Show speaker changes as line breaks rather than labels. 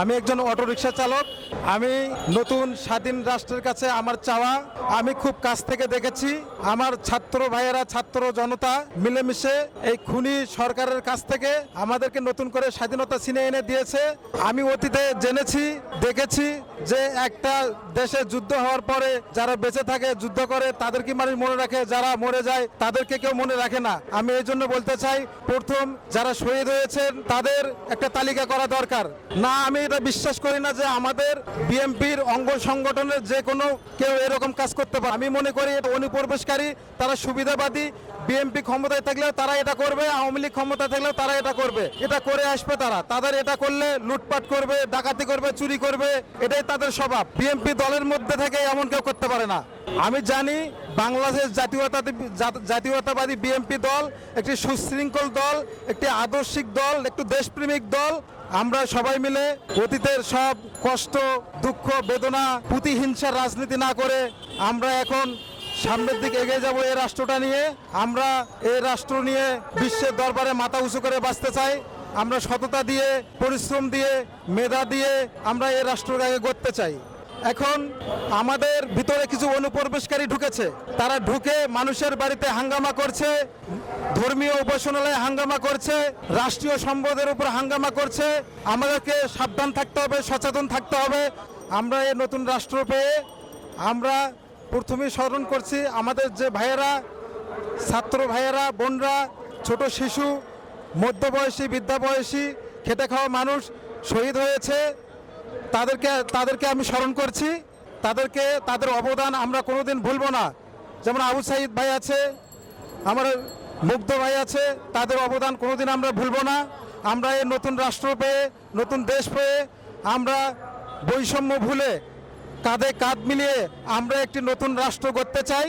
আমি একজন অটোরিকশা চালক, আমি নতুন স্বাধীন রাষ্ট্রের কাছে আমার চাওয়া, আমি খুব কাছ থেকে দেখেছি, আমার ছাত্র ভাইয়েরা, ছাত্র জনতা মিলেমিশে এই খুনি সরকারের কাছ থেকে আমাদেরকে নতুন করে স্বাধীনতা ছিনে এনে দিয়েছে। আমি অতীতে জেনেছি দেখেছি যে একটা দেশে যুদ্ধ হওয়ার পরে যারা বেঁচে থাকে, যুদ্ধ করে, তাদেরকে মানুষ মনে রাখে। যারা মরে যায়, তাদেরকে কেউ মনে রাখে না। আমি এই জন্য বলতে চাই, প্রথম যারা শহীদ হয়েছেন, তাদের একটা তালিকা করা দরকার। না, আমি এটা বিশ্বাস করি না যে আমাদের বিএমপির অঙ্গ সংগঠনের যে কোনো কেউ এরকম কাজ করতে পারে। আমি মনে করি অনুপ্রবেশকারী, তারা সুবিধাবাদী বিএমপি ক্ষমতায় থাকলেও তারা এটা করবে, আওয়ামী লীগ ক্ষমতায় থাকলেও তারা এটা করবে। এটা করে আসবে তারা। তাদের এটা করলে লুটপাট করবে, ডাকাতি করবে, চুরি করবে, এটাই তাদের স্বভাব। বিএমপি দলের মধ্যে থেকে এমন কেউ করতে পারে না। আমি জানি বাংলাদেশ জাতীয়তাবাদী জাতীয়তাবাদী বিএনপি দল একটি সুশৃঙ্খল দল, একটি আদর্শিক দল, একটু দেশপ্রেমিক দল। আমরা সবাই মিলে অতীতের সব কষ্ট, দুঃখ, বেদনা, প্রতিহিংসার রাজনীতি না করে আমরা এখন সামনের দিকে এগিয়ে যাব এই রাষ্ট্রটা নিয়ে। আমরা এই রাষ্ট্র নিয়ে বিশ্বের দরবারে মাথা উঁচু করে বাঁচতে চাই। আমরা সততা দিয়ে, পরিশ্রম দিয়ে, মেধা দিয়ে আমরা এই রাষ্ট্রটাকে গড়তে চাই। এখন আমাদের ভিতরে কিছু অনুপ্রবেশকারী ঢুকেছে। তারা ঢুকে মানুষের বাড়িতে হাঙ্গামা করছে, ধর্মীয় উপাসনালয়ে হাঙ্গামা করছে, রাষ্ট্রীয় সম্পদের উপর হাঙ্গামা করছে। আমাদেরকে সাবধান থাকতে হবে, সচেতন থাকতে হবে। আমরা এই নতুন রাষ্ট্র পেয়ে আমরা প্রথমেই স্মরণ করছি আমাদের যে ভাইয়েরা, ছাত্র ভাইয়েরা, বোনরা, ছোট শিশু, মধ্যবয়সী, বৃদ্ধাবয়সী, খেটে খাওয়া মানুষ শহীদ হয়েছে। তাদেরকে তাদেরকে আমি স্মরণ করছি। তাদেরকে, তাদের অবদান আমরা কোনোদিন ভুলবো না। যেমন আবু সাইদ ভাই আছে, আমার মুগ্ধ ভাই আছে, তাদের অবদান কোনোদিন আমরা ভুলবো না। আমরা এই নতুন রাষ্ট্র পেয়ে, নতুন দেশ পেয়ে আমরা বৈষম্য ভুলে কাঁধে কাঁধ মিলিয়ে আমরা একটি নতুন রাষ্ট্র গড়তে চাই।